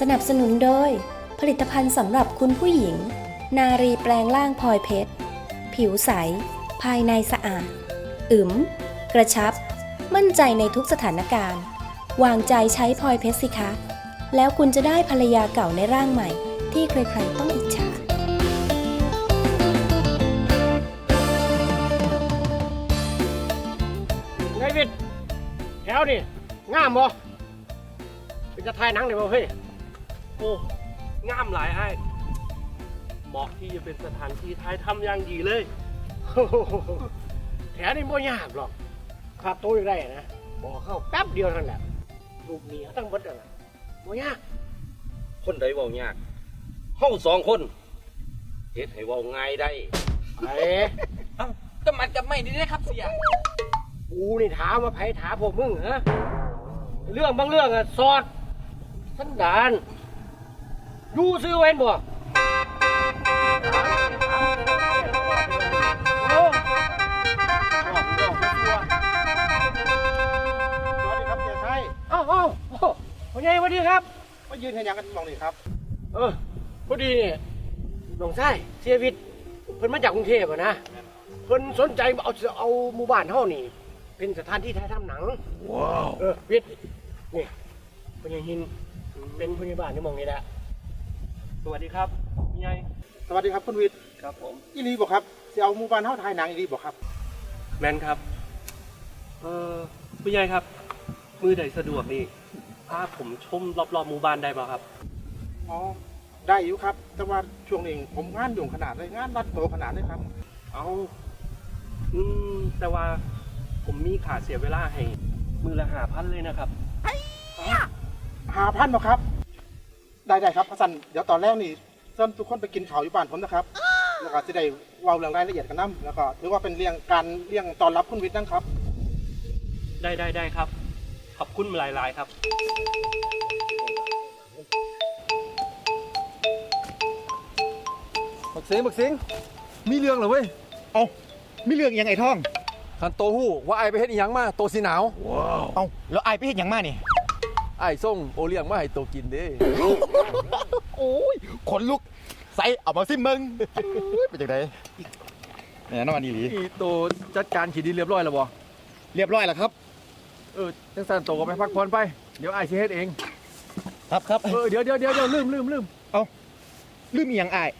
สนับสนุนโดย ผลิตภัณฑ์สำหรับคุณผู้หญิง นารีแปลงร่างพลอยเพชร ผิวใส ภายในสะอาด อึม กระชับ มั่นใจในทุกสถานการณ์ วางใจใช้พลอยเพชรสิคะ แล้วคุณจะได้ภรรยาเก่าในร่างใหม่ ที่ใครๆต้องอิจฉาไงวิทย์แถวนี่งามบ่เป็นจะถ่ายหนังได้บ่เฮ้ย โอ้งามหลายไอ้ายเหมาะที่จะเป็นสถานที่ท้ายทำอย่างดีเลยโอ้โหแถวนี่บ่ยากหรอกขาดตัวอยู่ได้นะบอกเข้าแป๊บเดียวเท่านั้นแหละรูปนี้ตั้งเบดนั่นแหละบ่ยาก คนใดเว้ายากเฮาสองคนเฮ็ดให้เว้าง่ายได้ไอ้เอ้าก็มันกับไม่นี่นะครับเสียกูนี่ถามมาไผถามพวกมึงเหรอเรื่องบางเรื่องอะสอดสันดาน ดูซื้อไว้บ่โอ้สวัสดีครับเสียชัยเอ้าเอ้าโอ้พ่อใหญ่สวัสดีครับ มายืนเห็นยังกันมองนี่ครับ เออพอดีเนี่ยน้องชายเสียวิทย์เพิ่นมาจากกรุงเทพอะนะเพิ่นสนใจเอาเอาหมู่บ้านเฮานี่ เป็นสถานที่ถ่ายทำหนัง ว้าว เออวิทย์นี่พญาหินเป็นพยาบาลที่มองนี่แหละ วัสดีครับพี่ใหญ่สวัสดีครับคุณวิทย์ครับผมอีรีบอกครับจะเอาหมู่บ้านเฮาถ่ายหนังอีรีบอกครับ แมนครับ เออพี่ใหญ่ครับ มือใดสะดวกนี่พาผมชมรอบๆหมู่บ้านได้ป่ะครับ อ๋อ ได้อยู่ครับ แต่ว่าช่วงนี้ผมงานยุ่งขนาดเลยงานรัดโตขนาดเลยครับ เอาอืมแต่ว่าผมมีขาเสียเวลาให้มือละหาพันเลยนะครับหาพันบ่ครับ ได้ได้ครับพัสันเดี๋ยวตอนแรกนี่เชิญทุกคนไปกินข้าวอยู่บ้านผมนะครับ แล้วก็จะได้เว้าเรื่องรายละเอียดกันนํแล้วก็ถือว่าเป็นเรื่องการเรื่องตอนรับคุณวิทย์นั่นครับ ได้ได้ได้ครับ ขอบคุณหลายๆครับ บักเสียงบักเสียงมีเรื่องเหรอเว้ยเอามีเรื่องยังไงท่อง คันโตหู้ว่าไอไปเฮ็ดอีหยังมาโตสีหนาว เอาแล้วไอไปเห็นยังมานี่ ไอส่งโอเลี้ยงมาให้โตกินเด้โอ้ยขนลุกใส่เอามาซิมึงเป็นจังไดเนี่ยน้ำมันดีหลีอีโตจัดการขีดดินเรียบร้อยแล้วบ่เรียบร้อยแล้วครับ เออจังสันโตก็ไปพักผ่อนไป เดี๋ยวไอสิเฮ็ดเอง ครับครับเออเดี๋ยวเดี๋ยวเดี๋ยวเดี๋ยวลืมลืมลืมลืมอีหยังอาย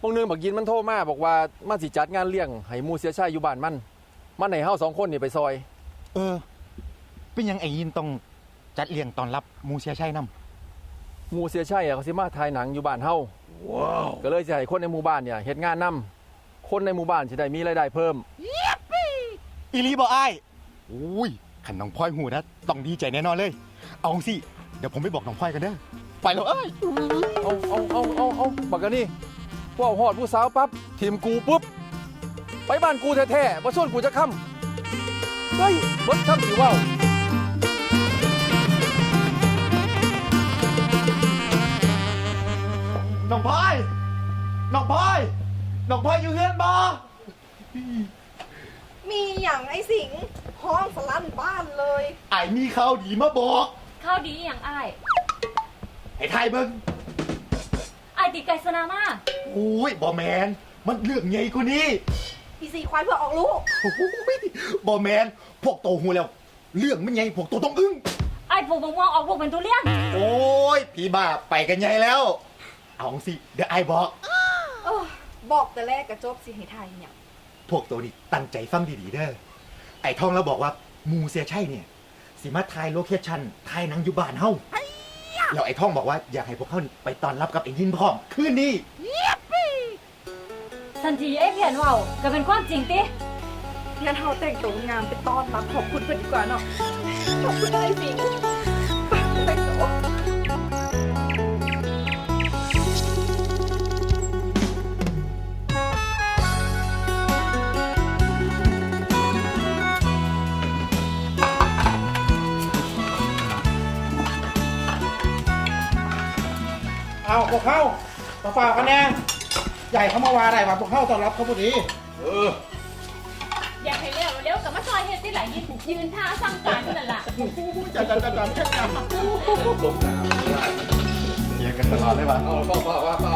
พวกนึงบักยินมันโทรมาบอกว่ามันสิจัดงานเลี้ยงให้หมู่เสียชายอยู่บ้านมัน มันให้เฮาสองคนนี่ไปซอย เออ เป็นหยังไอ้ยินต้อง จัดเลี้ยงตอนรับหมูเสียชัยนหมู่เสียชายอะเขาสิมาถ่ายหนังอยู่บ้านเฮาว้าวก็เลยจะให้คนในหมู่บ้านเนี่ยเฮ็ดงานนํคนในหมู่บ้านสิได้มีรายได้เพิ่มำอีหลีบ่อายอุ้ยขันน้องพลอยหูนะต้องดีใจแน่นอนเลย เอาสิเดี๋ยวผมไปบอกน้องพลอยกันเด้อไปแล้วเอ้ยเอาเอาเอาเอาเอาบักกะนี่พวกหอดผู้สาวปั๊บทีมกูปุ๊บ ไปบ้านกูแท้ๆมาส่วนกูจะค่ำเฮ้ยเบิดค่ำสิว่า น้องพลอยน้องพลอยน้องพลอยอยู่เฮือนบ่มีอย่างไอ้สิงห้องสลั่นบ้านเลยไอ้มีข่าวดีมาบอกข้าวดีอย่างอ้ายให้ทายเบิ่งอ้ายติดไก่สนามาอุ้ยบ่แมน มันเรื่องใหญ่กว่านี้อีสีควายเพื่อออกลูกโอ้โหบอแมน พวกโตหูแล้ว เรื่องมันไงพวกโตต้องอึ้ง อ้ายปลูกมะม่วงออกลูกเป็นทุเรียน โอ้ย พี่บ้าไปกันใหญ่แล้ว เอาสิ เดี๋ยวไอ้บอก เออบอกแต่แรกกระจบสิให้ทายเนี่ยพวกโตนี่ตั้งใจฟังดีๆเด้อ ไอ้ท่องแล้วบอกว่าหมูเสียใช่เนี่ย สิมาทายโลเคชั่นทายหนังอยู่บ้านเฮาแล้วไอ้ท่องบอกว่าอยากให้พวกเขานี่ไปต้อนรับกับไอ้ยินพร้อมคืนนี้สันทีไอ้เพียนเว่าก็เป็นความจริงติ งั้นเราแต่งตัวงามไปต้อนรับขอบคุณเพื่อนดีกว่าเนาะขอบคุณได้สิง เอาพวกเข้ามาฝากกันแน่ใหญ่เขามาวาได้ว่าพวกเข้าต้อนรับเขาพอดีอยากให้เร็วเร็วกับมาซอยเฮ็ดที่ไหลยืนยืนท่าสั่งการนั่นล่ะจัดจัดจัดจัดแค่นั้นยกันตลอดเลยวะเอาเปล่าเปล่าเปล่า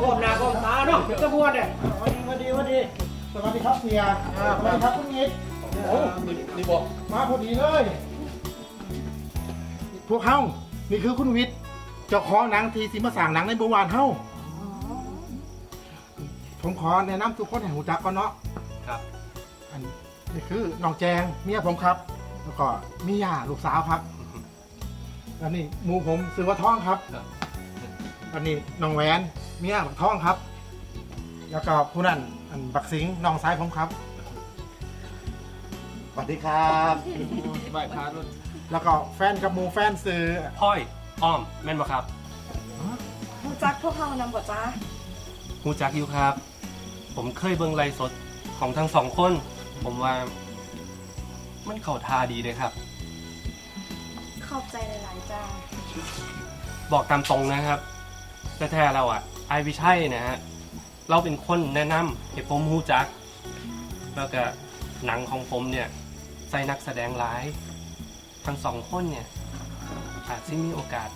พร้อมหน้าพร้อมตาเนาะจะบวชเนี่ยวันดีวันดีวันดีสวัสดีครับเสียอ่าสวัสดีครับคุณนิดโอ้นี่บอกมาพอดีเลย พวกเฮานี่คือคุณวิทย์เจ้าของหนังทีสิมาสั่งหนังในเมื่อวานเฮาผมขอแนะนำทุกคนให้หูจักก่อนเนาะครับอันนี่คือน้องแจงเมียผมครับ แล้วก็มีย่าลูกสาวครับอันนี้หมูผมซื้อว่าท้องครับครับอันนี้น้องแหวน เมียบักท้องครับ แล้วก็ผู้นั้นอันบักสิงน้องซ้ายผมครับ สวัสดีครับใบพารุ่นแล้วก็แฟนกับหมูแฟนซื้อพ่อยอ้อมแม่นบ่ครับรู้จักพวกเฮานำบ่จ้าฮูจักอยู่ครับ ผมเคยเบิ่งไลฟ์สดของทั้งสองคน ผมว่า มันเข้าทาดีเลยครับ ขอบใจหลายๆจ้า บอกตามตรงนะครับ แต่แท้เราอะไอวิชัยนะฮะ เราเป็นคนแนะนำให้ผมฮูจัก แล้วก็หนังของผมเนี่ย ใส่นักแสดงหลาย ทั้งสองคนเนี่ย อาจจะมีโอกาส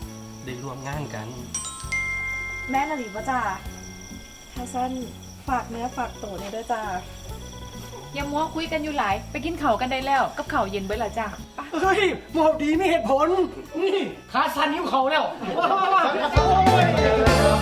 ได้ร่วมงานกัน แม่นหลีบ่จ้าถ้าสั้นฝากเนื้อฝากตัวเนี่ยด้วยจ้า อย่ามัวคุยกันอยู่หลาย ไปกินเขาวกันได้แล้ว กับเขาวเย็นเบิดและจ้าเฮ้ยหมอบดีไม่เหตุผล นี่ขาสั่นนิ้วเขาแล้วม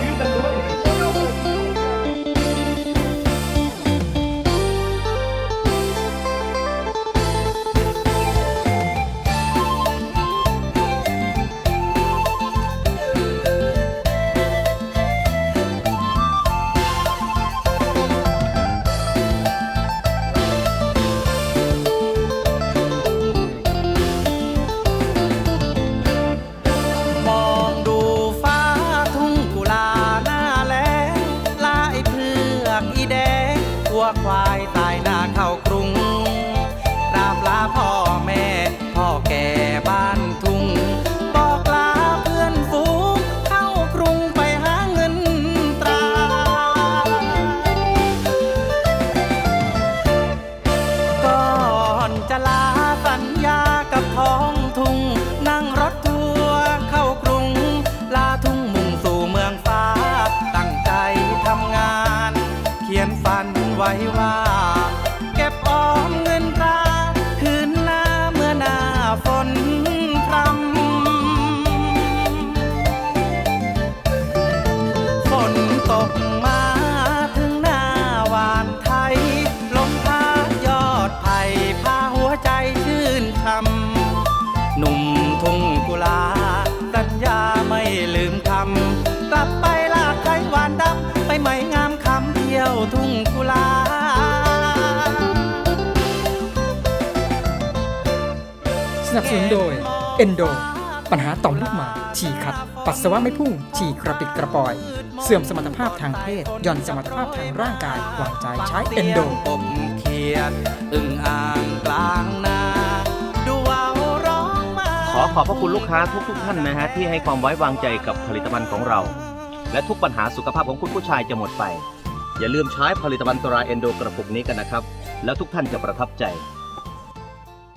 ไว้ว่า สนับสนุนโดย Endo ปัญหาต่อมลูกหมากฉี่ขัด ปัสสาวะไม่พุ่ง ฉี่กระปิดกระปอย เสื่อมสมรรถภาพทางเพศหย่อนสมรรถภาพทางร่างกายวางใจใช้ Endo ปมเขียดอึ่งอ่างกลางนาดูว่าวร้องมา ขอขอบพระคุณลูกค้าทุกๆท่านนะฮะที่ให้ความไว้วางใจกับผลิตภัณฑ์ของเรา และทุกปัญหาสุขภาพของคุณผู้ชายจะหมดไป อย่าลืมใช้ผลิตภัณฑ์ตราเอนโดกระปุกนี้กันนะครับ แล้วทุกท่านจะประทับใจ